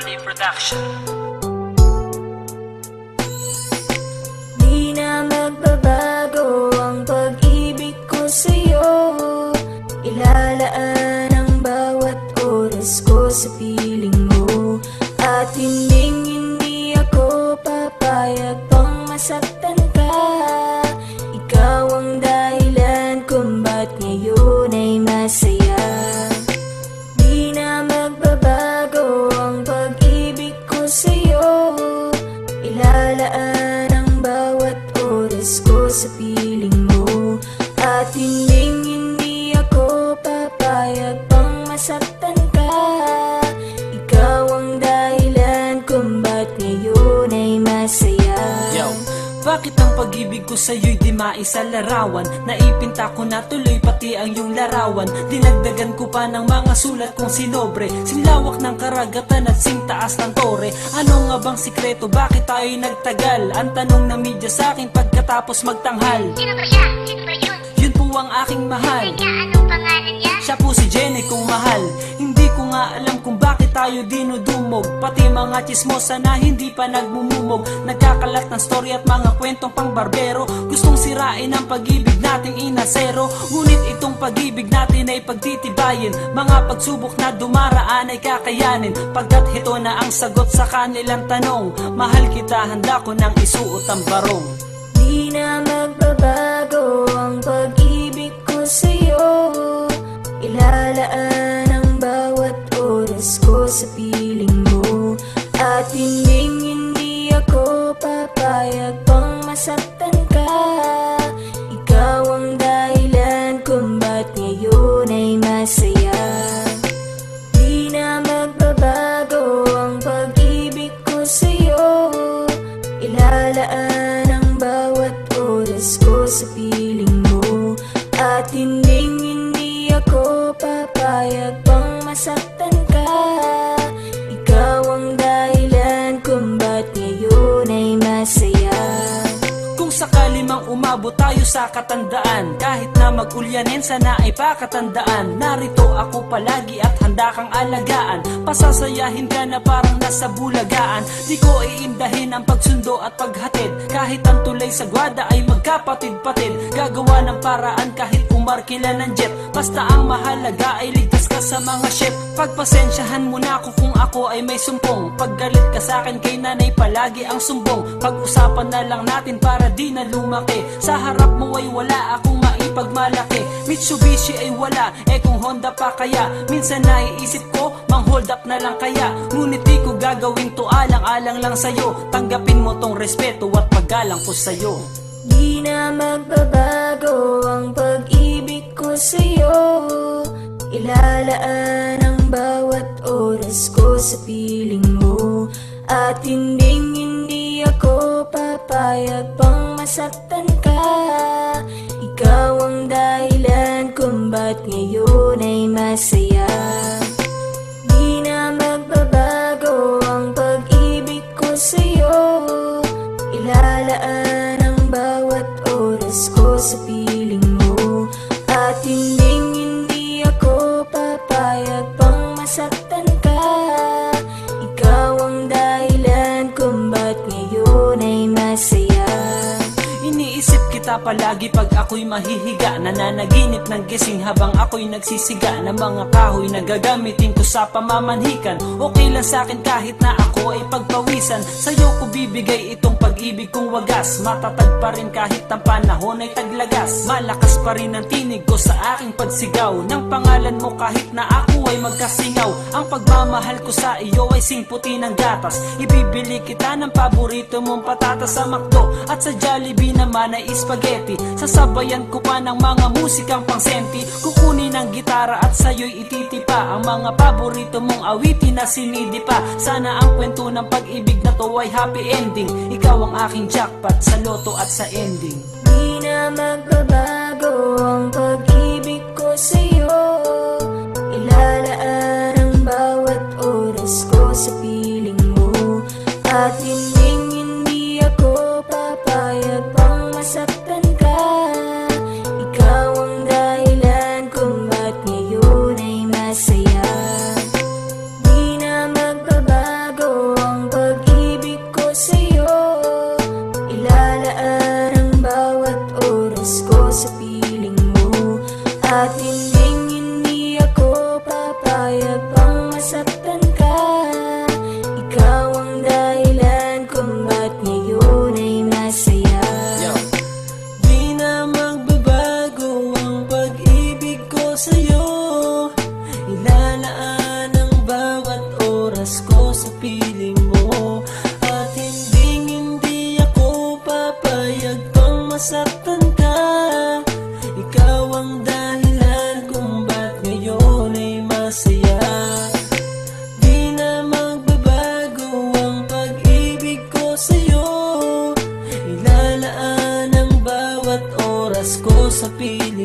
Family Production. Di na magbabago ang pag-ibig ko sa'yo. Ilalaan ang bawat oras ko sa piling mo. At hindi hindi ako papayag pang masaktan ka Ilalaan ang bawat oras ko sa piling mo. At hindi hindi ako papayag pang masaktan bakit ang pag-ibig ko sa'yo'y di maisalarawan? Naipinta ko na tuloy pati ang iyong larawan Dinagdagan ko pa ng mga sulat kong sinobre Sinlawak ng karagatan at sing taas ng tore Ano nga bang sikreto? Bakit tayo'y nagtagal? Ang tanong ng media sa akin pagkatapos magtanghal Sino ba siya? Sino ba yun? Yun po ang aking mahal Teka, anong pangalan niya? Siya po si Jenny kung mahal Hindi ko nga alam kung tayo dinudumog. Pati mga chismosa na hindi pa nagmumumog. Nagkakalat ng story at mga kwentong pang barbero Gustong sirain ang pag-ibig nating inasero. Ngunit itong pag-ibig natin ay pagtitibayin. Mga pagsubok na dumaraan ay kakayanin. Pagkat ito na ang sagot sa kanilang tanong Mahal kita, handa ko nang isuot ang barong. Di na magbabago ang pag-ibig ko sa'yo. Ilalaan oras ko sa piling mo. At hindi tayo sa katandaan. Kahit na magulyanin sana ay pakatandaan. Narito ako palagi at handa kang alagaan. Pasasayahin ka na parang nasa bulagaan. Di ko iindahin ang pagsundo at paghatid. Kahit ang tulay sa gwada ay magkapatid-patid. Gagawa ng paraan kahit umarkila ng jet Basta ang mahalaga ay ligtas ka sa mga chef Pagpasensyahan mo na ako kung ako ay may sumpong. Paggalit ka sa akin kay nanay palagi ang sumbong. Pag-usapan na lang natin para di na lumaki. Sa harap mo ay wala akong maipagmalaki Mitsubishi ay wala, eh kung Honda pa kaya? Minsan naiisip ko, mang hold up na lang kaya? Ngunit di ko gagawin to alang-alang lang sa'yo. Tanggapin mo tong respeto at paggalang ko sa'yo. Di na magbabago ang pag-ibig ko sa'yo. Ilalaan ang bawat oras ko sa piling mo. At hindi hindi ako papayag pang masaktan ka. Ikaw ang dahilan kung ba't ngayon ay masaya. Di na magbabago ang pag-ibig ko sa'yo. Ilalaan ang bawat oras ko sa piling Kita palagi pag ako'y mahihiga. Nananaginip ng gising habang ako'y nagsisiga Ng mga kahoy na gagamitin ko sa pamamanhikan. Okay lang sa'kin kahit na ako ay pagpawisan. Sa'yo ko bibigay itong pag-ibig kong wagas. Matatag pa rin kahit ang panahon ay taglagas. Malakas pa rin ang tinig ko sa aking pagsigaw. Ng pangalan mo kahit na ako ay magkasingaw. Ang pagmamahal ko sa iyo ay singputi ng gatas. Ibibili kita ng paborito mong patatas sa McDo. At sa Jollibee naman ay spaghetti. Sasabayan ko pa ng mga musikang pangsenti. Kukunin ang gitara at sa'yo'y ititipa. Ang mga paborito mong awitin na sinidi pa Sana ang kwento ng pag-ibig na to ay happy ending. Ikaw ang aking jackpot sa loto at sa ending. Di na magbabago ang pag-ibig ko sa'yo nasaktan ka. Ikaw ang dahilan kung ba't ngayon ay masaya. Di na magbabago ang pag-ibig ko sa'yo. Ilalaan ang bawat oras ko sa piling